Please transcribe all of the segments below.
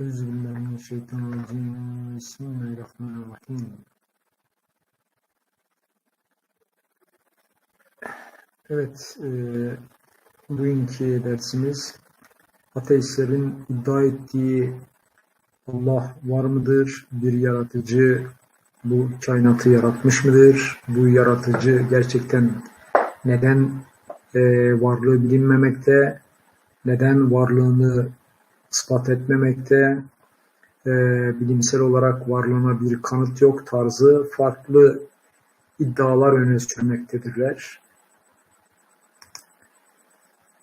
Euzubillahimineşşeytanirracim. Bismillahirrahmanirrahim. Evet, e, bugünkü dersimiz ateistlerin iddia ettiği Allah var mıdır? Bir yaratıcı bu kainatı yaratmış mıdır? Bu yaratıcı gerçekten neden e, varlığı bilinmemekte? Neden varlığını ispat etmemekte? E, bilimsel olarak varlığına bir kanıt yok tarzı farklı iddialar öne sürmektedirler.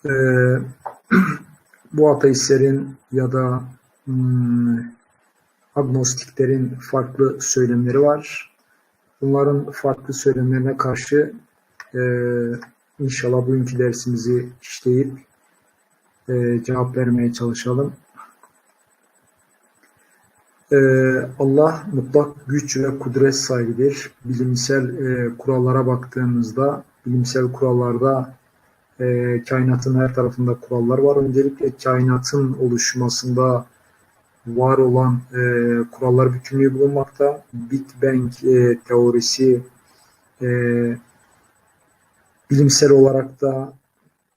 E, bu ateistlerin ya da hmm, agnostiklerin farklı söylemleri var. Bunların farklı söylemlerine karşı e, inşallah bugünkü dersimizi işleyip e, cevap vermeye çalışalım. E, Allah mutlak güç ve kudret sahibidir. Bilimsel e, kurallara baktığımızda, bilimsel kurallarda e, kainatın her tarafında kurallar var. Öncelikle kainatın oluşmasında var olan e, kurallar bütünlüğü bulunmakta. Big Bang e, teorisi e, bilimsel olarak da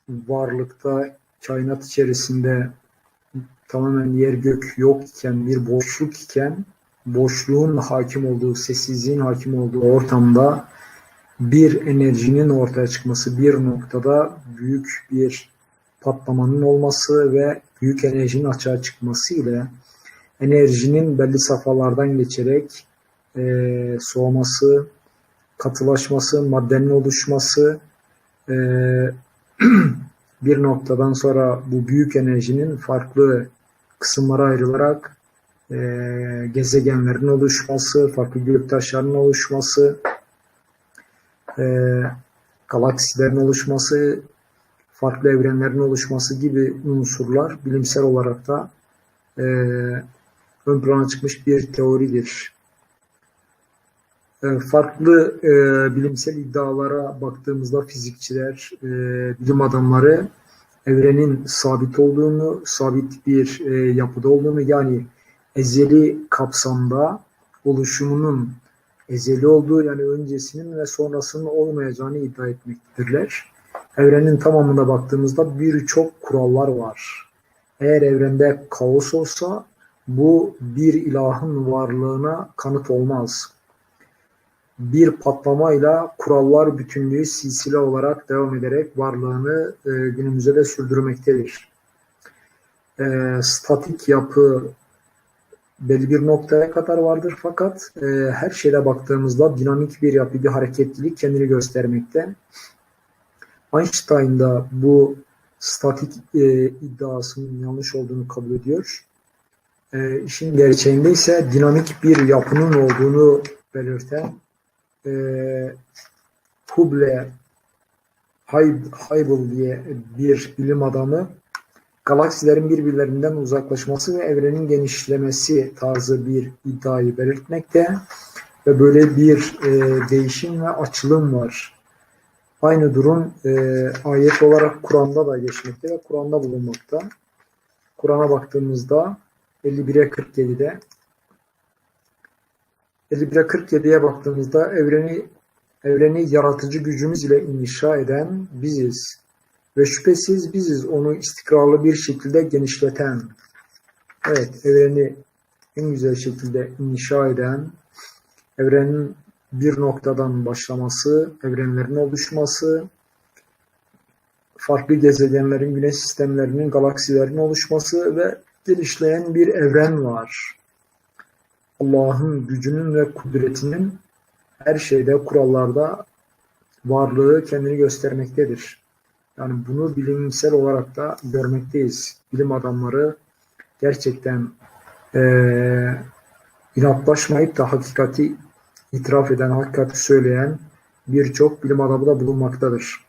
varlıkta kainat içerisinde tamamen yer gök yok iken bir boşluk iken boşluğun hakim olduğu, sessizliğin hakim olduğu ortamda bir enerjinin ortaya çıkması, bir noktada büyük bir patlamanın olması ve büyük enerjinin açığa çıkması ile enerjinin belli safhalardan geçerek e, soğuması, katılaşması, maddenin oluşması e, bir noktadan sonra bu büyük enerjinin farklı kısımlara ayrılarak e, gezegenlerin oluşması, farklı göktaşların oluşması, e, galaksilerin oluşması, farklı evrenlerin oluşması gibi unsurlar bilimsel olarak da e, ön plana çıkmış bir teoridir. E, farklı e, bilimsel iddialara baktığımızda fizikçiler, e, bilim adamları evrenin sabit olduğunu, sabit bir e, yapıda olduğunu yani ezeli kapsamda oluşumunun ezeli olduğu yani öncesinin ve sonrasının olmayacağını iddia etmektedirler. Evrenin tamamına baktığımızda birçok kurallar var. Eğer evrende kaos olsa bu bir ilahın varlığına kanıt olmaz. Bir patlamayla kurallar bütünlüğü silsile olarak devam ederek varlığını e, günümüze de sürdürmektedir. E, statik yapı belli bir noktaya kadar vardır fakat e, her şeyle baktığımızda dinamik bir yapı, bir hareketlilik kendini göstermekte. Einstein da bu statik e, iddiasının yanlış olduğunu kabul ediyor. E, işin gerçeğinde ise dinamik bir yapının olduğunu belirten e, Hubble Hubble diye bir bilim adamı galaksilerin birbirlerinden uzaklaşması ve evrenin genişlemesi tarzı bir iddiayı belirtmekte ve böyle bir e, değişim ve açılım var. Aynı durum e, ayet olarak Kur'an'da da geçmekte ve Kur'an'da bulunmakta. Kur'an'a baktığımızda 51'e 47'de 51'e 47'ye baktığımızda evreni evreni yaratıcı gücümüz ile inşa eden biziz. Ve şüphesiz biziz onu istikrarlı bir şekilde genişleten. Evet, evreni en güzel şekilde inşa eden, evrenin bir noktadan başlaması, evrenlerin oluşması, farklı gezegenlerin, güneş sistemlerinin, galaksilerin oluşması ve genişleyen bir evren var. Allah'ın gücünün ve kudretinin her şeyde, kurallarda varlığı kendini göstermektedir. Yani bunu bilimsel olarak da görmekteyiz. Bilim adamları gerçekten e, inatlaşmayıp da hakikati itiraf eden, hakikati söyleyen birçok bilim adamı da bulunmaktadır.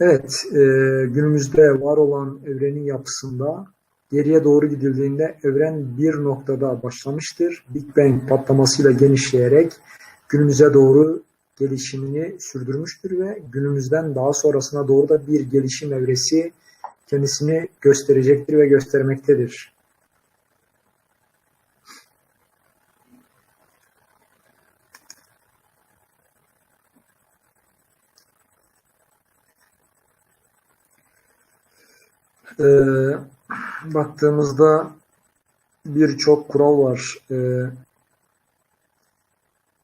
Evet, e, günümüzde var olan evrenin yapısında geriye doğru gidildiğinde evren bir noktada başlamıştır. Big Bang patlamasıyla genişleyerek günümüze doğru gelişimini sürdürmüştür ve günümüzden daha sonrasına doğru da bir gelişim evresi kendisini gösterecektir ve göstermektedir. Ee, baktığımızda birçok kural var. Ee,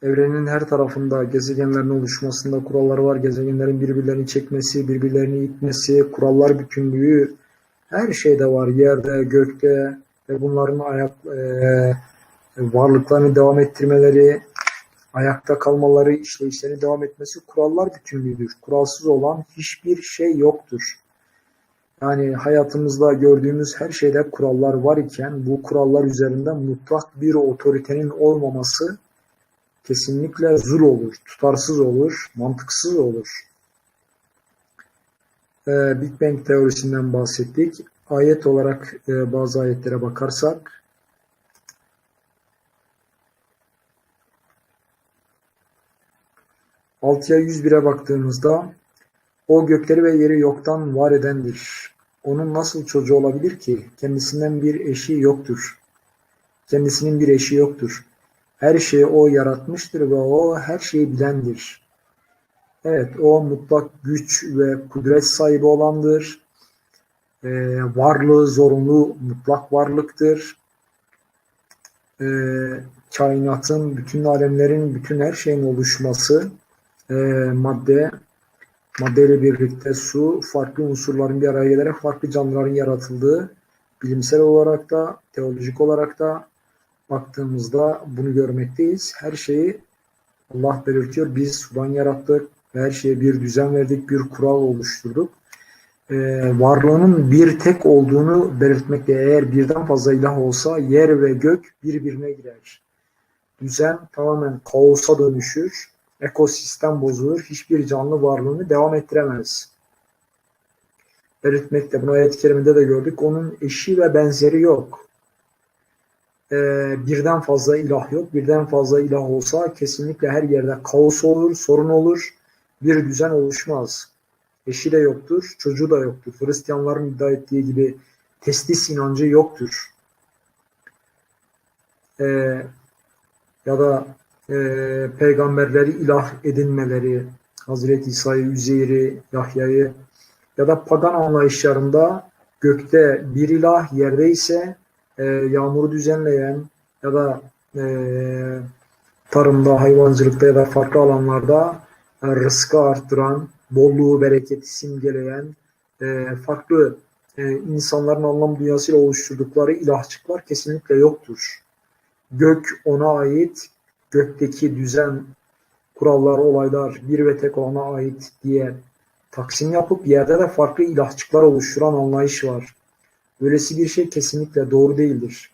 evrenin her tarafında gezegenlerin oluşmasında kurallar var. Gezegenlerin birbirlerini çekmesi, birbirlerini itmesi, kurallar bütünlüğü her şeyde var. Yerde, gökte ve bunların ayak e, varlıklarını devam ettirmeleri, ayakta kalmaları, işleyişlerini devam etmesi kurallar bütünlüğüdür. Kuralsız olan hiçbir şey yoktur. Yani hayatımızda gördüğümüz her şeyde kurallar var iken bu kurallar üzerinde mutlak bir otoritenin olmaması kesinlikle zul olur, tutarsız olur, mantıksız olur. Ee, Big Bang teorisinden bahsettik. Ayet olarak e, bazı ayetlere bakarsak Altıya 101'e baktığımızda o gökleri ve yeri yoktan var edendir. Onun nasıl çocuğu olabilir ki? Kendisinden bir eşi yoktur. Kendisinin bir eşi yoktur. Her şeyi o yaratmıştır ve o her şeyi bilendir. Evet, o mutlak güç ve kudret sahibi olandır. Ee, varlığı zorunlu mutlak varlıktır. Ee, kainatın, bütün alemlerin, bütün her şeyin oluşması, e, madde, maddeyle birlikte su, farklı unsurların bir araya gelerek farklı canlıların yaratıldığı, bilimsel olarak da, teolojik olarak da baktığımızda bunu görmekteyiz. Her şeyi Allah belirtiyor. Biz sudan yarattık ve her şeye bir düzen verdik, bir kural oluşturduk. Ee, varlığının bir tek olduğunu belirtmekte. Eğer birden fazla ilah olsa yer ve gök birbirine girer. Düzen tamamen kaosa dönüşür. Ekosistem bozulur. Hiçbir canlı varlığını devam ettiremez. Belirtmekte. Bunu ayet-i kerimede de gördük. Onun eşi ve benzeri yok e, birden fazla ilah yok. Birden fazla ilah olsa kesinlikle her yerde kaos olur, sorun olur, bir düzen oluşmaz. Eşi de yoktur, çocuğu da yoktur. Hristiyanların iddia ettiği gibi testis inancı yoktur. E, ya da e, peygamberleri ilah edinmeleri, Hazreti İsa'yı, Üzeyr'i, Yahya'yı ya da pagan anlayışlarında gökte bir ilah, yerde ise e, yağmuru düzenleyen ya da e, tarımda, hayvancılıkta ya da farklı alanlarda e, rızkı arttıran, bolluğu, bereketi simgeleyen e, farklı e, insanların anlam dünyasıyla oluşturdukları ilahçıklar kesinlikle yoktur. Gök ona ait, gökteki düzen, kurallar, olaylar bir ve tek ona ait diye taksim yapıp yerde de farklı ilahçıklar oluşturan anlayış var. Böylesi bir şey kesinlikle doğru değildir.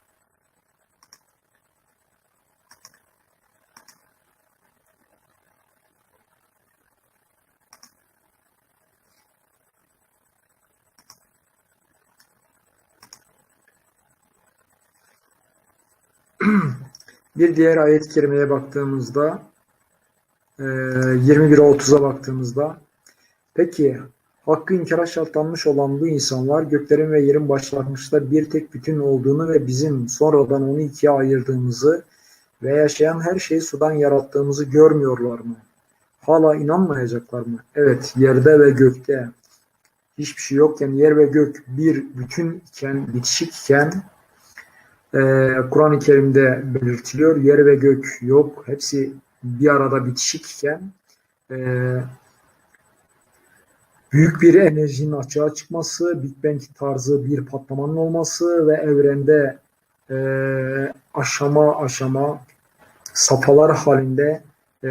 Bir diğer ayet-i kerimeye baktığımızda 21'e 30'a baktığımızda peki Hakkı inkara şartlanmış olan bu insanlar göklerin ve yerin başlangıçta bir tek bütün olduğunu ve bizim sonradan onu ikiye ayırdığımızı ve yaşayan her şeyi sudan yarattığımızı görmüyorlar mı? Hala inanmayacaklar mı? Evet, yerde ve gökte hiçbir şey yokken, yer ve gök bir bütün iken, bitişik iken e, Kur'an-ı Kerim'de belirtiliyor. Yer ve gök yok. Hepsi bir arada bitişik iken e, büyük bir enerjinin açığa çıkması, Big Bang tarzı bir patlamanın olması ve evrende e, aşama aşama safhalar halinde e,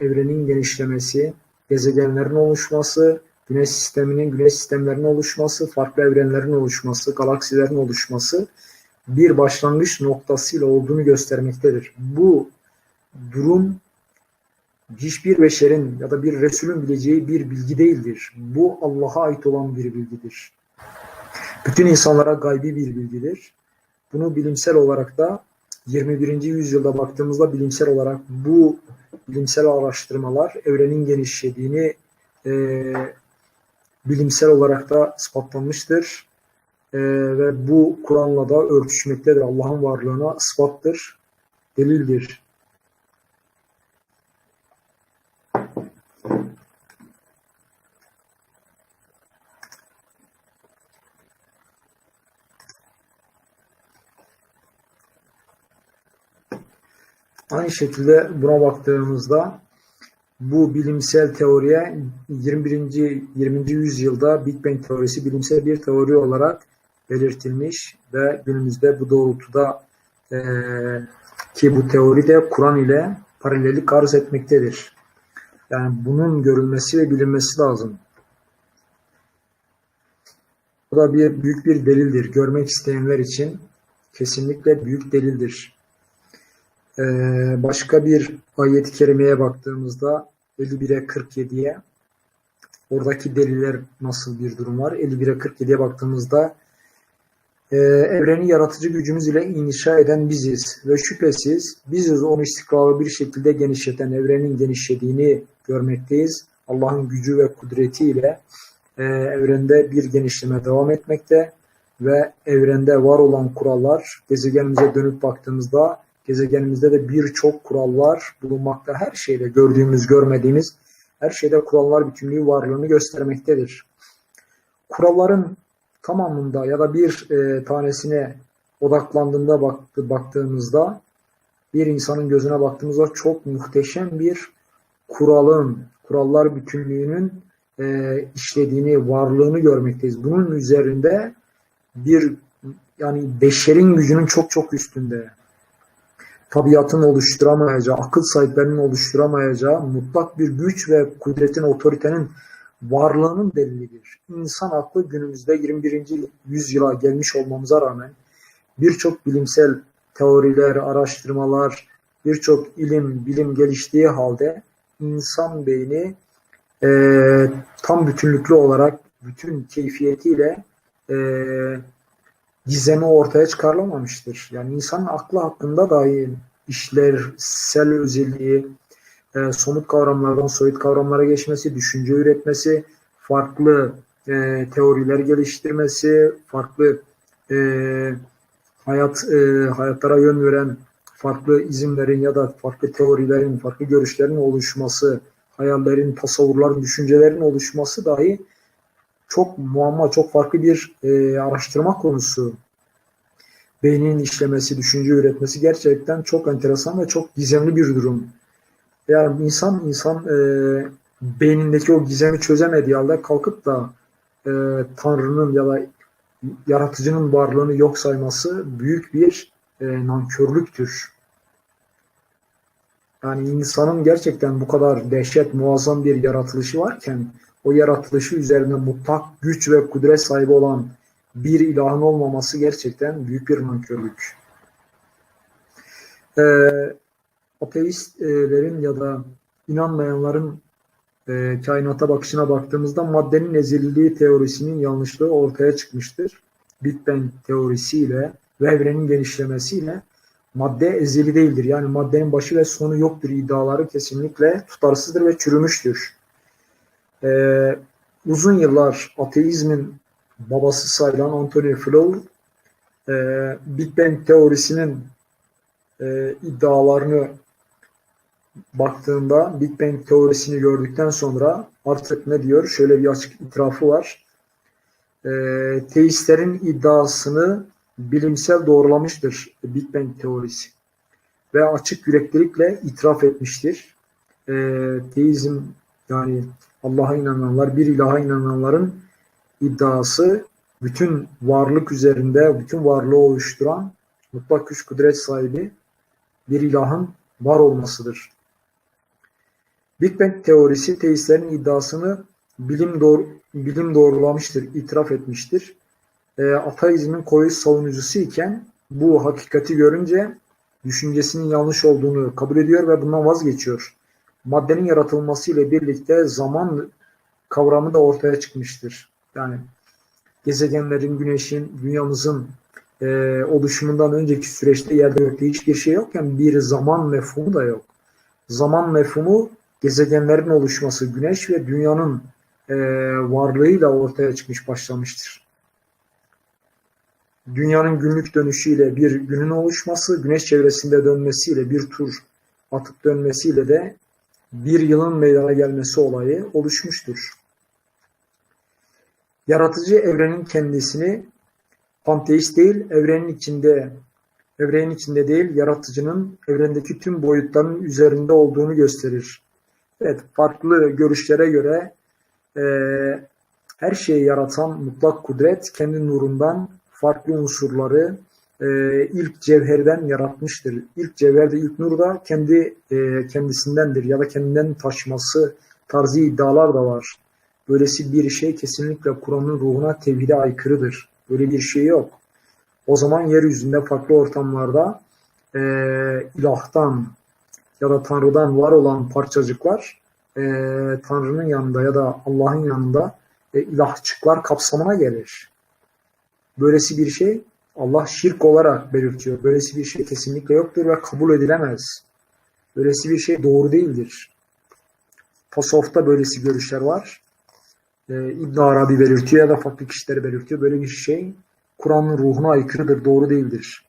evrenin genişlemesi, gezegenlerin oluşması, güneş sisteminin, güneş sistemlerinin oluşması, farklı evrenlerin oluşması, galaksilerin oluşması bir başlangıç noktasıyla olduğunu göstermektedir. Bu durum hiçbir beşerin ya da bir Resulün bileceği bir bilgi değildir. Bu Allah'a ait olan bir bilgidir. Bütün insanlara gaybi bir bilgidir. Bunu bilimsel olarak da 21. yüzyılda baktığımızda bilimsel olarak bu bilimsel araştırmalar evrenin genişlediğini e, bilimsel olarak da ispatlanmıştır. E, ve bu Kur'an'la da örtüşmektedir. Allah'ın varlığına ispattır, delildir. Aynı şekilde buna baktığımızda bu bilimsel teoriye 21. 20. yüzyılda Big Bang teorisi bilimsel bir teori olarak belirtilmiş ve günümüzde bu doğrultuda e, ki bu teori de Kur'an ile paralellik arz etmektedir. Yani bunun görülmesi ve bilinmesi lazım. Bu da bir büyük bir delildir. Görmek isteyenler için kesinlikle büyük delildir. Ee, başka bir ayet-i kerimeye baktığımızda 51'e 47'ye oradaki deliller nasıl bir durum var? 51'e 47'ye baktığımızda e, evreni yaratıcı gücümüz ile inşa eden biziz ve şüphesiz biziz onu istikrarlı bir şekilde genişleten evrenin genişlediğini görmekteyiz. Allah'ın gücü ve kudretiyle e, evrende bir genişleme devam etmekte ve evrende var olan kurallar gezegenimize dönüp baktığımızda gezegenimizde de birçok kurallar bulunmakta. Her şeyde gördüğümüz, görmediğimiz her şeyde kurallar bütünlüğü varlığını göstermektedir. Kuralların tamamında ya da bir e, tanesine odaklandığında baktı, baktığımızda bir insanın gözüne baktığımızda çok muhteşem bir kuralın, kurallar bütünlüğünün e, işlediğini, varlığını görmekteyiz. Bunun üzerinde bir yani beşerin gücünün çok çok üstünde tabiatın oluşturamayacağı, akıl sahiplerinin oluşturamayacağı mutlak bir güç ve kudretin, otoritenin varlığının delilidir. İnsan aklı günümüzde 21. yüzyıla gelmiş olmamıza rağmen birçok bilimsel teoriler, araştırmalar, birçok ilim, bilim geliştiği halde insan beyni e, tam bütünlüklü olarak bütün keyfiyetiyle e, gizemi ortaya çıkarılamamıştır. Yani insanın aklı hakkında dahi işlevsel özelliği, e, somut kavramlardan soyut kavramlara geçmesi, düşünce üretmesi, farklı e, teoriler geliştirmesi, farklı e, hayat e, hayatlara yön veren farklı izimlerin ya da farklı teorilerin, farklı görüşlerin oluşması, hayallerin, tasavvurların, düşüncelerin oluşması dahi çok muamma, çok farklı bir e, araştırma konusu. Beynin işlemesi, düşünce üretmesi gerçekten çok enteresan ve çok gizemli bir durum. Yani insan insan e, beynindeki o gizemi çözemediği halde kalkıp da e, Tanrı'nın ya da yaratıcının varlığını yok sayması büyük bir e, nankörlüktür. Yani insanın gerçekten bu kadar dehşet, muazzam bir yaratılışı varken o yaratılışı üzerine mutlak güç ve kudret sahibi olan bir ilahın olmaması gerçekten büyük bir nankörlük. Ee, ateistlerin ya da inanmayanların e, kainata bakışına baktığımızda maddenin ezililiği teorisinin yanlışlığı ortaya çıkmıştır. Big Bang teorisiyle ve evrenin genişlemesiyle madde ezeli değildir. Yani maddenin başı ve sonu yoktur iddiaları kesinlikle tutarsızdır ve çürümüştür. Ee, uzun yıllar ateizmin babası sayılan Anthony Flaul e, Big Bang teorisinin e, iddialarını baktığında Big Bang teorisini gördükten sonra artık ne diyor? Şöyle bir açık itirafı var. E, teistlerin iddiasını bilimsel doğrulamıştır Big Bang teorisi ve açık yüreklilikle itiraf etmiştir. E, teizm yani Allah'a inananlar, bir ilaha inananların iddiası bütün varlık üzerinde, bütün varlığı oluşturan mutlak güç kudret sahibi bir ilahın var olmasıdır. Big Bang teorisi teistlerin iddiasını bilim doğru, bilim doğrulamıştır, itiraf etmiştir. E, ateizmin koyu savunucusu iken bu hakikati görünce düşüncesinin yanlış olduğunu kabul ediyor ve bundan vazgeçiyor. Maddenin yaratılması ile birlikte zaman kavramı da ortaya çıkmıştır. Yani gezegenlerin, güneşin, dünyamızın e, oluşumundan önceki süreçte yerde gökte hiçbir şey yokken bir zaman mefhumu da yok. Zaman mefhumu gezegenlerin oluşması, güneş ve dünyanın e, varlığıyla ortaya çıkmış başlamıştır. Dünyanın günlük dönüşüyle bir günün oluşması, güneş çevresinde dönmesiyle bir tur atıp dönmesiyle de bir yılın meydana gelmesi olayı oluşmuştur. Yaratıcı evrenin kendisini panteist değil, evrenin içinde evrenin içinde değil, yaratıcının evrendeki tüm boyutların üzerinde olduğunu gösterir. Evet, farklı görüşlere göre e, her şeyi yaratan mutlak kudret kendi nurundan farklı unsurları e, ilk cevherden yaratmıştır. İlk cevherde, ilk nur da kendi e, kendisindendir ya da kendinden taşması tarzı iddialar da var. Böylesi bir şey kesinlikle Kur'an'ın ruhuna tevhide aykırıdır. Böyle bir şey yok. O zaman yeryüzünde farklı ortamlarda e, ilahtan ya da Tanrı'dan var olan parçacıklar e, Tanrı'nın yanında ya da Allah'ın yanında e, ilahçıklar kapsamına gelir. Böylesi bir şey Allah şirk olarak belirtiyor. Böylesi bir şey kesinlikle yoktur ve kabul edilemez. Böylesi bir şey doğru değildir. Tasavvufta böylesi görüşler var. Ee, İbn Arabi belirtiyor ya da farklı kişileri belirtiyor. Böyle bir şey Kur'an'ın ruhuna aykırıdır, doğru değildir.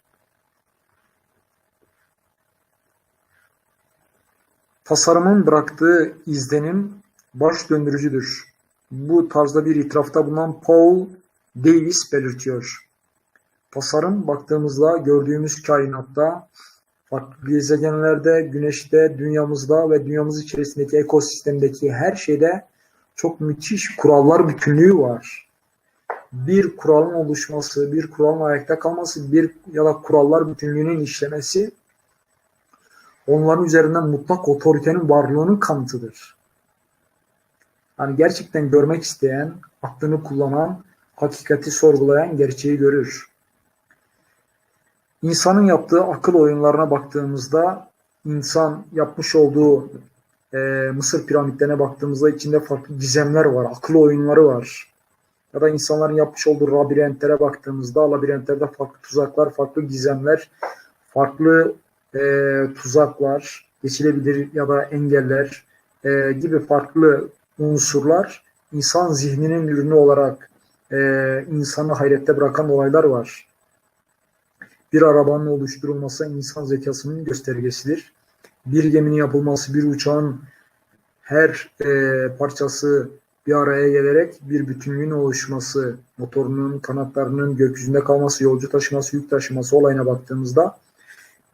Tasarımın bıraktığı izlenim baş döndürücüdür. Bu tarzda bir itirafta bulunan Paul Davis belirtiyor. Tasarım baktığımızda gördüğümüz kainatta, farklı gezegenlerde, güneşte, dünyamızda ve dünyamız içerisindeki ekosistemdeki her şeyde çok müthiş kurallar bütünlüğü var. Bir kuralın oluşması, bir kuralın ayakta kalması, bir ya da kurallar bütünlüğünün işlemesi onların üzerinden mutlak otoritenin varlığının kanıtıdır. Yani gerçekten görmek isteyen, aklını kullanan, hakikati sorgulayan gerçeği görür. İnsanın yaptığı akıl oyunlarına baktığımızda insan yapmış olduğu e, Mısır piramitlerine baktığımızda içinde farklı gizemler var, akıl oyunları var. Ya da insanların yapmış olduğu labirentlere baktığımızda labirentlerde farklı tuzaklar, farklı gizemler, farklı e, tuzaklar, geçilebilir ya da engeller e, gibi farklı unsurlar insan zihninin ürünü olarak e, insanı hayrette bırakan olaylar var. Bir arabanın oluşturulması insan zekasının göstergesidir. Bir geminin yapılması, bir uçağın her e, parçası bir araya gelerek bir bütünlüğün oluşması, motorunun, kanatlarının gökyüzünde kalması, yolcu taşıması, yük taşıması olayına baktığımızda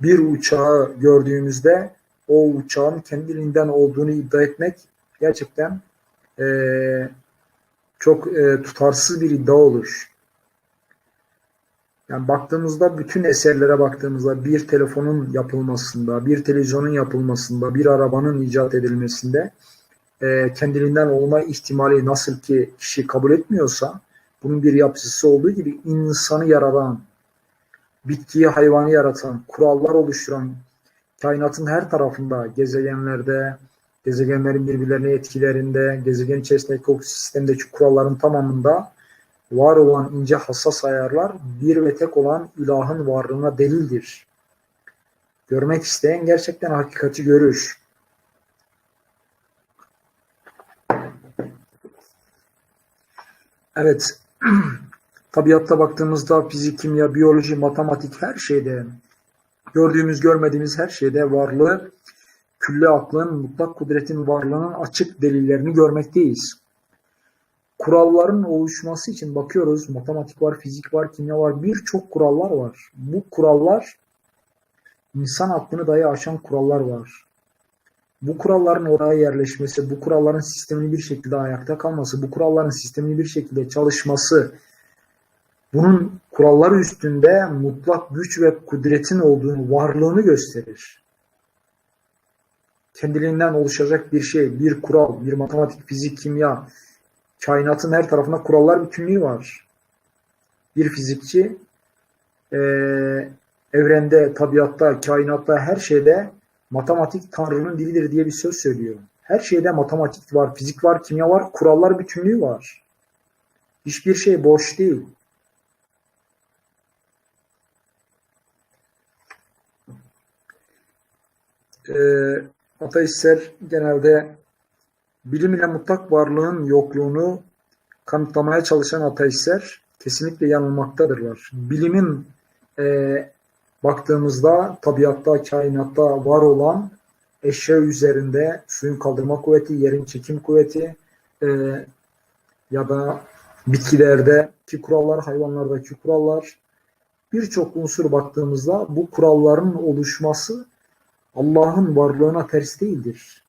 bir uçağı gördüğümüzde o uçağın kendiliğinden olduğunu iddia etmek gerçekten e, çok e, tutarsız bir iddia olur. Yani baktığımızda bütün eserlere baktığımızda bir telefonun yapılmasında, bir televizyonun yapılmasında, bir arabanın icat edilmesinde e, kendiliğinden olma ihtimali nasıl ki kişi kabul etmiyorsa bunun bir yapısı olduğu gibi insanı yaratan, bitkiyi hayvanı yaratan, kurallar oluşturan kainatın her tarafında gezegenlerde, gezegenlerin birbirlerine etkilerinde, gezegen içerisindeki ekosistemdeki kuralların tamamında var olan ince hassas ayarlar bir ve tek olan ilahın varlığına delildir. Görmek isteyen gerçekten hakikati görür. Evet, tabiatta baktığımızda fizik, kimya, biyoloji, matematik her şeyde, gördüğümüz, görmediğimiz her şeyde varlığı, külle aklın, mutlak kudretin varlığının açık delillerini görmekteyiz kuralların oluşması için bakıyoruz. Matematik var, fizik var, kimya var. Birçok kurallar var. Bu kurallar insan aklını dahi aşan kurallar var. Bu kuralların oraya yerleşmesi, bu kuralların sistemini bir şekilde ayakta kalması, bu kuralların sistemini bir şekilde çalışması, bunun kurallar üstünde mutlak güç ve kudretin olduğunu, varlığını gösterir. Kendiliğinden oluşacak bir şey, bir kural, bir matematik, fizik, kimya, kainatın her tarafında kurallar bütünlüğü var. Bir fizikçi e, evrende, tabiatta, kainatta, her şeyde matematik Tanrı'nın dilidir diye bir söz söylüyor. Her şeyde matematik var, fizik var, kimya var, kurallar bütünlüğü var. Hiçbir şey boş değil. E, ateistler genelde bilim ile mutlak varlığın yokluğunu kanıtlamaya çalışan ateistler kesinlikle yanılmaktadırlar. Bilimin e, baktığımızda tabiatta, kainatta var olan eşya üzerinde suyun kaldırma kuvveti, yerin çekim kuvveti e, ya da bitkilerdeki kurallar, hayvanlardaki kurallar birçok unsur baktığımızda bu kuralların oluşması Allah'ın varlığına ters değildir.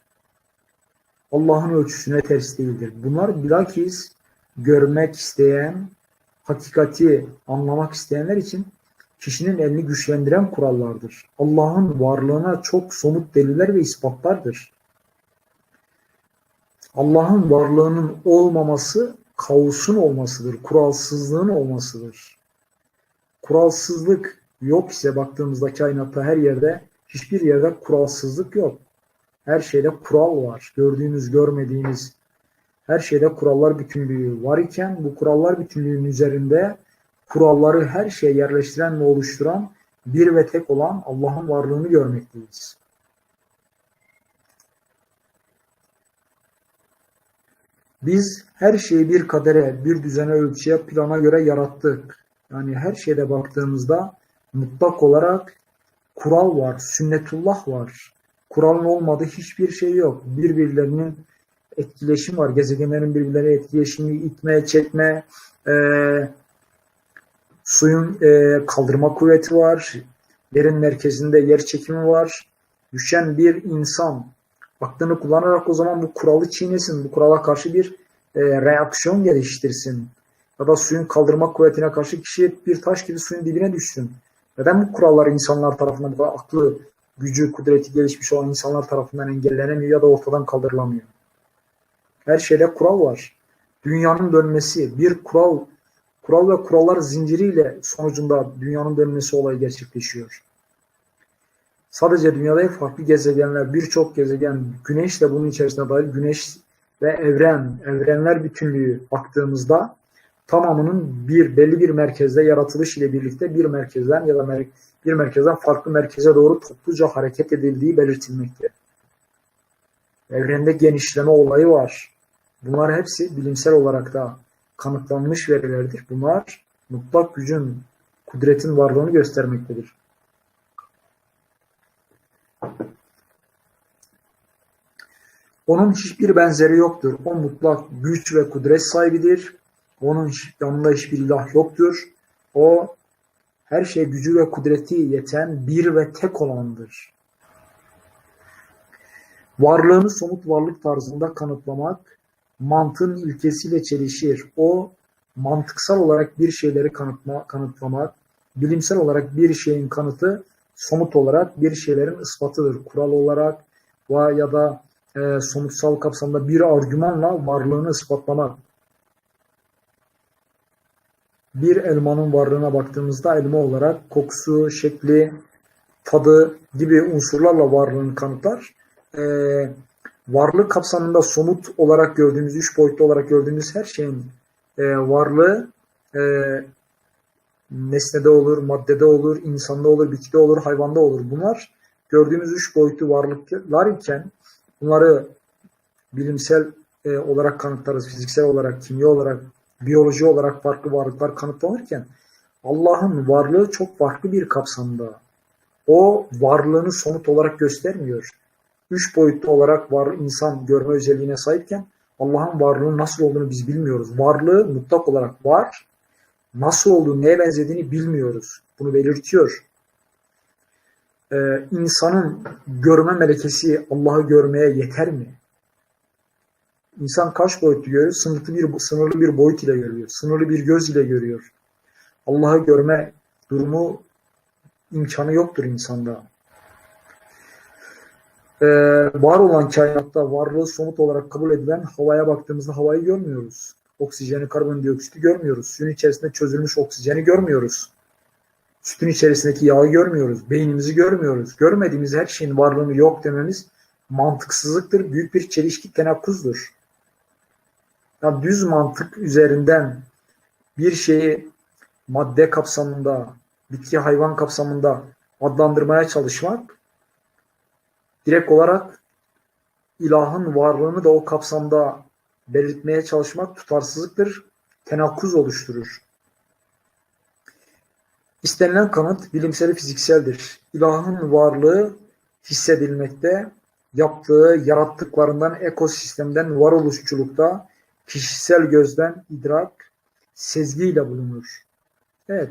Allah'ın ölçüsüne ters değildir. Bunlar bilakis görmek isteyen, hakikati anlamak isteyenler için kişinin elini güçlendiren kurallardır. Allah'ın varlığına çok somut deliller ve ispatlardır. Allah'ın varlığının olmaması kaosun olmasıdır, kuralsızlığın olmasıdır. Kuralsızlık yok ise baktığımızda kainatta her yerde hiçbir yerde kuralsızlık yok. Her şeyde kural var. Gördüğünüz, görmediğiniz her şeyde kurallar bütünlüğü var iken bu kurallar bütünlüğünün üzerinde kuralları her şeye yerleştiren ve oluşturan bir ve tek olan Allah'ın varlığını görmekteyiz. Biz her şeyi bir kadere, bir düzene, ölçüye, plana göre yarattık. Yani her şeyde baktığımızda mutlak olarak kural var, sünnetullah var. Kuralın olmadığı hiçbir şey yok. Birbirlerinin etkileşim var. Gezegenlerin birbirlerine etkileşimi, itme, çekme, e, suyun e, kaldırma kuvveti var. Yerin merkezinde yer çekimi var. Düşen bir insan aklını kullanarak o zaman bu kuralı çiğnesin. Bu kurala karşı bir e, reaksiyon geliştirsin. Ya da suyun kaldırma kuvvetine karşı kişi bir taş gibi suyun dibine düşsün. Neden bu kurallar insanlar tarafından kadar aklı, gücü, kudreti gelişmiş olan insanlar tarafından engellenemiyor ya da ortadan kaldırılamıyor? Her şeyde kural var. Dünyanın dönmesi bir kural, kural ve kurallar zinciriyle sonucunda dünyanın dönmesi olayı gerçekleşiyor. Sadece dünyada farklı gezegenler, birçok gezegen, güneş de bunun içerisinde dahil, güneş ve evren, evrenler bütünlüğü baktığımızda tamamının bir belli bir merkezde yaratılış ile birlikte bir merkezden ya da mer bir merkezden farklı merkeze doğru topluca hareket edildiği belirtilmekte. Evrende genişleme olayı var. Bunlar hepsi bilimsel olarak da kanıtlanmış verilerdir. Bunlar mutlak gücün, kudretin varlığını göstermektedir. Onun hiçbir benzeri yoktur. O mutlak güç ve kudret sahibidir. Onun yanında hiçbir ilah yoktur. O her şey gücü ve kudreti yeten bir ve tek olandır. Varlığını somut varlık tarzında kanıtlamak mantığın ilkesiyle çelişir. O mantıksal olarak bir şeyleri kanıtma, kanıtlamak, bilimsel olarak bir şeyin kanıtı somut olarak bir şeylerin ispatıdır. Kural olarak ya da e, somutsal kapsamda bir argümanla varlığını ispatlamak. Bir elmanın varlığına baktığımızda elma olarak kokusu, şekli, tadı gibi unsurlarla varlığını kanıtlar. E, varlık kapsamında somut olarak gördüğümüz, üç boyutlu olarak gördüğümüz her şeyin e, varlığı e, nesnede olur, maddede olur, insanda olur, bitkide olur, hayvanda olur. Bunlar gördüğümüz üç boyutlu varlıklar iken bunları bilimsel e, olarak kanıtlarız, fiziksel olarak, kimya olarak, biyoloji olarak farklı varlıklar kanıtlanırken Allah'ın varlığı çok farklı bir kapsamda. O varlığını somut olarak göstermiyor. Üç boyutlu olarak var insan görme özelliğine sahipken Allah'ın varlığının nasıl olduğunu biz bilmiyoruz. Varlığı mutlak olarak var. Nasıl olduğunu, neye benzediğini bilmiyoruz. Bunu belirtiyor. Ee, insanın görme melekesi Allah'ı görmeye yeter mi? İnsan kaç boyutlu görüyor? Sınırlı bir, sınırlı bir boyut ile görüyor. Sınırlı bir göz ile görüyor. Allah'ı görme durumu imkanı yoktur insanda. Ee, var olan kainatta varlığı somut olarak kabul edilen havaya baktığımızda havayı görmüyoruz. Oksijeni, karbondioksiti görmüyoruz. Suyun içerisinde çözülmüş oksijeni görmüyoruz. Sütün içerisindeki yağı görmüyoruz. Beynimizi görmüyoruz. Görmediğimiz her şeyin varlığını yok dememiz mantıksızlıktır. Büyük bir çelişki tenakkuzdur. Ya düz mantık üzerinden bir şeyi madde kapsamında, bitki hayvan kapsamında adlandırmaya çalışmak direkt olarak ilahın varlığını da o kapsamda belirtmeye çalışmak tutarsızlıktır, tenakkuz oluşturur. İstenilen kanıt bilimsel fizikseldir. İlahın varlığı hissedilmekte, yaptığı yarattıklarından ekosistemden varoluşçulukta kişisel gözden idrak, sezgiyle bulunur. Evet,